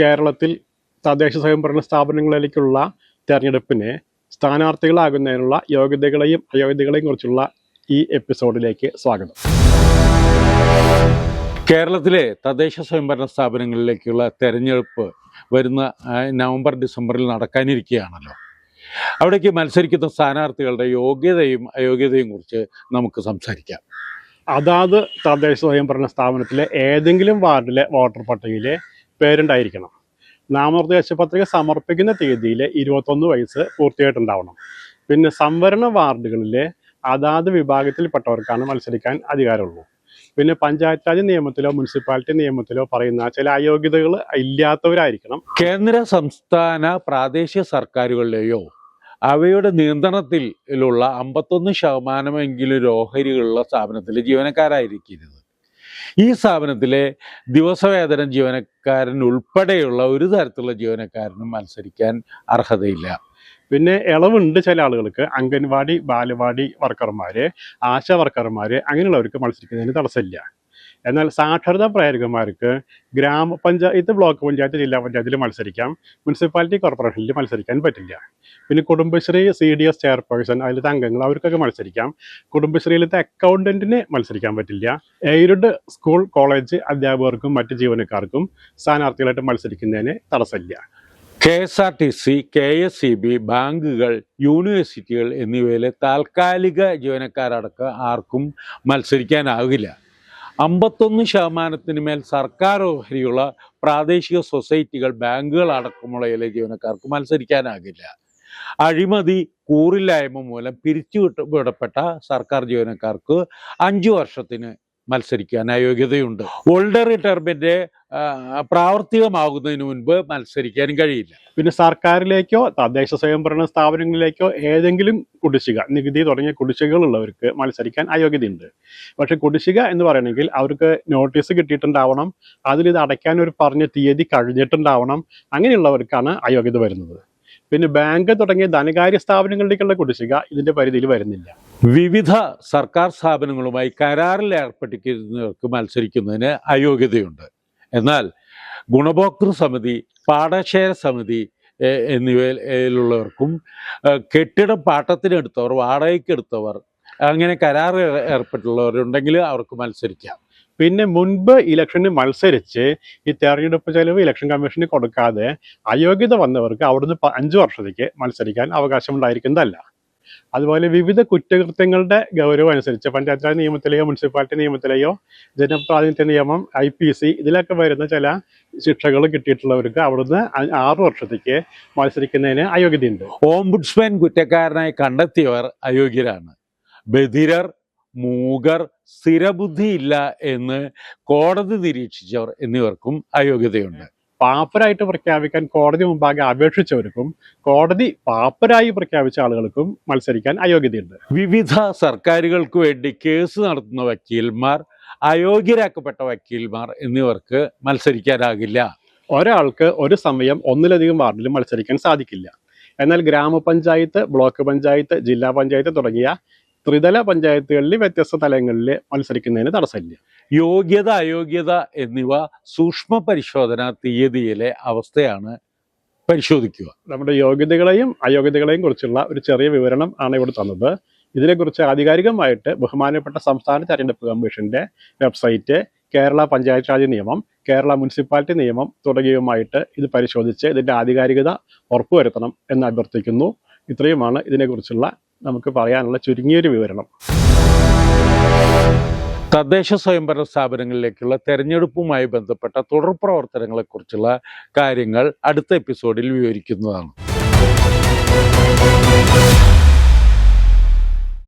കേരളത്തിൽ തദ്ദേശ സ്വയംഭരണ സ്ഥാപനങ്ങളിലേക്കുള്ള തെരഞ്ഞെടുപ്പിന് സ്ഥാനാർത്ഥികളാകുന്നതിനുള്ള യോഗ്യതകളെയും അയോഗ്യതകളെയും കുറിച്ചുള്ള ഈ എപ്പിസോഡിലേക്ക് സ്വാഗതം. കേരളത്തിലെ തദ്ദേശ സ്വയംഭരണ സ്ഥാപനങ്ങളിലേക്കുള്ള തെരഞ്ഞെടുപ്പ് വരുന്ന നവംബർ ഡിസംബറിൽ നടക്കാനിരിക്കുകയാണല്ലോ. അവിടേക്ക് മത്സരിക്കുന്ന സ്ഥാനാർത്ഥികളുടെ യോഗ്യതയും അയോഗ്യതയും കുറിച്ച് നമുക്ക് സംസാരിക്കാം. അതാത് തദ്ദേശ സ്വയംഭരണ സ്ഥാപനത്തിലെ ഏതെങ്കിലും വാർഡിലെ വോട്ടർ പട്ടികയിലെ പേരുണ്ടായിരിക്കണം. നാമനിർദ്ദേശ പത്രിക സമർപ്പിക്കുന്ന തീയതിയിൽ ഇരുപത്തൊന്ന് വയസ്സ് പൂർത്തിയായിട്ടുണ്ടാവണം. പിന്നെ സംവരണ വാർഡുകളിലെ അതാത് വിഭാഗത്തിൽപ്പെട്ടവർക്കാണ് മത്സരിക്കാൻ അധികാരമുള്ളൂ. പിന്നെ പഞ്ചായത്ത് രാജ് നിയമത്തിലോ മുനിസിപ്പാലിറ്റി നിയമത്തിലോ പറയുന്ന ചില അയോഗ്യതകൾ ഇല്ലാത്തവരായിരിക്കണം. കേന്ദ്ര സംസ്ഥാന പ്രാദേശിക സർക്കാരുകളിലെയോ അവയുടെ നിയന്ത്രണത്തിലുള്ള അമ്പത്തൊന്ന് ശതമാനമെങ്കിലും ഓഹരികളുള്ള സ്ഥാപനത്തിലെ ജീവനക്കാരായിരിക്കരുത്. ഈ സ്ഥാപനത്തിലെ ദിവസവേതനം ജീവനക്കാരൻ ഉൾപ്പെടെയുള്ള ഒരു തരത്തിലുള്ള ജീവനക്കാരനും മത്സരിക്കാൻ അർഹതയില്ല. പിന്നെ ഇളവുണ്ട് ചില ആളുകൾക്ക്. അംഗൻവാടി ബാലവാടി വർക്കർമാർ ആശ വർക്കർമാർ അങ്ങനെയുള്ളവർക്ക് മത്സരിക്കുന്നതിന് തടസ്സമില്ല. എന്നാൽ സാക്ഷരതാ പ്രേരകന്മാർക്ക് ഗ്രാമപഞ്ചായത്ത് ബ്ലോക്ക് പഞ്ചായത്ത് ജില്ലാ പഞ്ചായത്തിൽ മത്സരിക്കാം. മുനിസിപ്പാലിറ്റി കോർപ്പറേഷനിൽ മത്സരിക്കാൻ പറ്റില്ല. പിന്നെ Kudumbashree C D S chairperson അതിലത്തെ അംഗങ്ങൾ അവർക്കൊക്കെ മത്സരിക്കാം. കുടുംബശ്രീയിലത്തെ അക്കൗണ്ടന്റിന് മത്സരിക്കാൻ പറ്റില്ല. എയ്ഡഡ് സ്കൂൾ കോളേജ് അധ്യാപകർക്കും മറ്റ് ജീവനക്കാർക്കും സ്ഥാനാർത്ഥികളായിട്ട് മത്സരിക്കുന്നതിന് തടസ്സമില്ല. K S R T C K S E B ബാങ്കുകൾ യൂണിവേഴ്സിറ്റികൾ എന്നിവയിലെ താൽക്കാലിക ജീവനക്കാരടക്കം ആർക്കും മത്സരിക്കാനാകില്ല. അമ്പത്തൊന്ന് ശതമാനത്തിന് മേൽ സർക്കാർ ഓഹരിയുള്ള പ്രാദേശിക സൊസൈറ്റികൾ ബാങ്കുകൾ അടക്കമുള്ള ഇല ജീവനക്കാർക്ക് മത്സരിക്കാനാകില്ല അഴിമതി കൂറില്ലായ്മ മൂലം പിരിച്ചുവിട്ട വിടപ്പെട്ട സർക്കാർ ജീവനക്കാർക്ക് അഞ്ചു വർഷത്തിന് മത്സരിക്കാൻ അയോഗ്യതയുണ്ട് ഓൾഡർ റിട്ടയർമെന്റ് പ്രാവർത്തികമാകുന്നതിന് മുൻപ് മത്സരിക്കാനും കഴിയില്ല. പിന്നെ സർക്കാരിലേക്കോ തദ്ദേശ സ്വയംഭരണ സ്ഥാപനങ്ങളിലേക്കോ ഏതെങ്കിലും കുടിശ്ശിക നികുതി തുടങ്ങിയ കുടിശ്ശികകളുള്ളവർക്ക് മത്സരിക്കാൻ അയോഗ്യതയുണ്ട്. പക്ഷെ കുടിശ്ശിക എന്ന് പറയണമെങ്കിൽ അവർക്ക് നോട്ടീസ് കിട്ടിയിട്ടുണ്ടാവണം അതിൽ ഇത് അടയ്ക്കാൻ ഒരു പറഞ്ഞ തീയതി കഴിഞ്ഞിട്ടുണ്ടാവണം അങ്ങനെയുള്ളവർക്കാണ് അയോഗ്യത വരുന്നത്. പിന്നെ ബാങ്ക് തുടങ്ങിയ ധനകാര്യ സ്ഥാപനങ്ങളിലേക്കുള്ള കുടിശ്ശിക ഇതിന്റെ പരിധിയിൽ വരുന്നില്ല. വിവിധ സർക്കാർ സ്ഥാപനങ്ങളുമായി കരാറിൽ ഏർപ്പെട്ടിരിക്കുന്നവർക്ക് മത്സരിക്കുന്നതിന് അയോഗ്യതയുണ്ട്. എന്നാൽ ഗുണഭോക്തൃ സമിതി പാടശേര സമിതി എന്നിവയിലുള്ളവർക്കും കെട്ടിട പാട്ടത്തിനെടുത്തവർ വാടകയ്ക്കെടുത്തവർ അങ്ങനെ കരാർ ഏർ- ഏർപ്പെട്ടുള്ളവരുണ്ടെങ്കിൽ അവർക്ക് മത്സരിക്കാം. പിന്നെ മുൻപ് ഇലക്ഷന് മത്സരിച്ച് ഈ തെരഞ്ഞെടുപ്പ് ചെലവ് ഇലക്ഷൻ കമ്മീഷന് കൊടുക്കാതെ അയോഗ്യത വന്നവർക്ക് അവിടുന്ന് അഞ്ച് വർഷത്തേക്ക് മത്സരിക്കാൻ അവകാശമുണ്ടായിരിക്കുന്നതല്ല. അതുപോലെ വിവിധ കുറ്റകൃത്യങ്ങളുടെ ഗൗരവം അനുസരിച്ച് പഞ്ചായത്ത് രാജ് നിയമത്തിലെയോ മുനിസിപ്പാലിറ്റി നിയമത്തിലെയോ ജനപ്രാതിനിധ്യ നിയമം ഐ പി സി ഇതിലൊക്കെ വരുന്ന ചില ശിക്ഷകൾ കിട്ടിയിട്ടുള്ളവർക്ക് അവിടുന്ന് ആറു വർഷത്തേക്ക് മത്സരിക്കുന്നതിന് അയോഗ്യതയുണ്ട്. ഓംബുഡ്സ്മാൻ കുറ്റക്കാരനായി കണ്ടെത്തിയവർ അയോഗ്യരാണ്. ബധിരർ മൂകർ സ്ഥിരബുദ്ധിയില്ല എന്ന് കോടതി നിരീക്ഷിച്ചവർ എന്നിവർക്കും അയോഗ്യതയുണ്ട്. പാപ്പരായിട്ട് പ്രഖ്യാപിക്കാൻ കോടതി മുമ്പാകെ അപേക്ഷിച്ചവർക്കും കോടതി പാപ്പരായി പ്രഖ്യാപിച്ച ആളുകൾക്കും മത്സരിക്കാൻ അയോഗ്യതയുണ്ട്. വിവിധ സർക്കാരുകൾക്ക് വേണ്ടി കേസ് നടത്തുന്ന വക്കീൽമാർ അയോഗ്യരാക്കപ്പെട്ട വക്കീൽമാർ എന്നിവർക്ക് മത്സരിക്കാനാകില്ല. ഒരാൾക്ക് ഒരു സമയം ഒന്നിലധികം വാർഡിലും മത്സരിക്കാൻ സാധിക്കില്ല. എന്നാൽ ഗ്രാമപഞ്ചായത്ത് ബ്ലോക്ക് പഞ്ചായത്ത് ജില്ലാ പഞ്ചായത്ത് തുടങ്ങിയ ത്രിതല പഞ്ചായത്തുകളിൽ വ്യത്യസ്ത തലങ്ങളിൽ മത്സരിക്കുന്നതിന് തടസ്സമില്ല. യോഗ്യത അയോഗ്യത എന്നിവ സൂക്ഷ്മ പരിശോധന തീയതിയിലെ അവസ്ഥയാണ് പരിശോധിക്കുക. നമ്മുടെ യോഗ്യതകളെയും അയോഗ്യതകളെയും കുറിച്ചുള്ള ഒരു ചെറിയ വിവരണം ആണ് ഇവിടെ തന്നത്. ഇതിനെക്കുറിച്ച് ആധികാരികമായിട്ട് ബഹുമാനപ്പെട്ട സംസ്ഥാന തെരഞ്ഞെടുപ്പ് കമ്മീഷന്റെ വെബ്സൈറ്റ് കേരള പഞ്ചായത്ത് രാജ് നിയമം കേരള മുനിസിപ്പാലിറ്റി നിയമം തുടങ്ങിയവുമായിട്ട് ഇത് പരിശോധിച്ച് ഇതിന്റെ ആധികാരികത ഉറപ്പുവരുത്തണം എന്ന് അഭ്യർത്ഥിക്കുന്നു. ഇത്രയുമാണ് ഇതിനെക്കുറിച്ചുള്ള നമുക്ക് പറയാനുള്ള ചുരുങ്ങിയൊരു വിവരണം. തദ്ദേശ സ്വയംഭരണ സ്ഥാപനങ്ങളിലേക്കുള്ള തെരഞ്ഞെടുപ്പുമായി ബന്ധപ്പെട്ട തുടർ പ്രവർത്തനങ്ങളെക്കുറിച്ചുള്ള കാര്യങ്ങൾ അടുത്ത എപ്പിസോഡിൽ വിവരിക്കുന്നതാണ്.